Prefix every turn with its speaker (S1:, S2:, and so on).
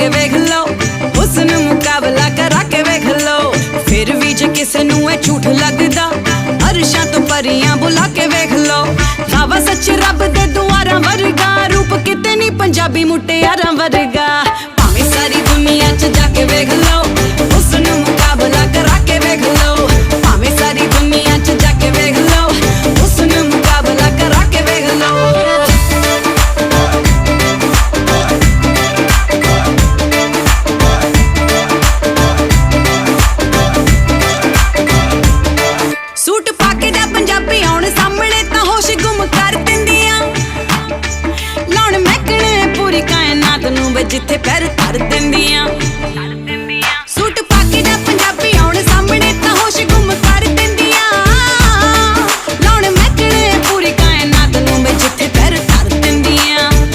S1: ਕੇ ਵੇਖ ਲਓ। ਹੁਸਨ ਮੁਕਾਬਲਾ ਕਰਾ ਕੇ ਵੇਖ ਲਓ। ਫਿਰ ਵੀ ਜੇ ਕਿਸੇ ਨੂੰ ਇਹ ਝੂਠ ਲੱਗਦਾ, ਅਰਸ਼ਾਂ ਤੋਂ ਪਰੀਆਂ ਬੁਲਾ ਕੇ ਵੇਖ ਲਓ। ਖਾਵਾ ਸੱਚ ਰੱਬ ਦੇ ਦੁਆਰਾਂ ਵਰਗਾ, ਰੂਪ ਕਿਤੇ ਨਹੀਂ ਪੰਜਾਬੀ ਮੁਟਿਆਰਾਂ ਵਰਗਾ। ਵੇ ਜਿੱਥੇ ਪੈਰ ਧਰ ਦਿੰਦੀਆਂ।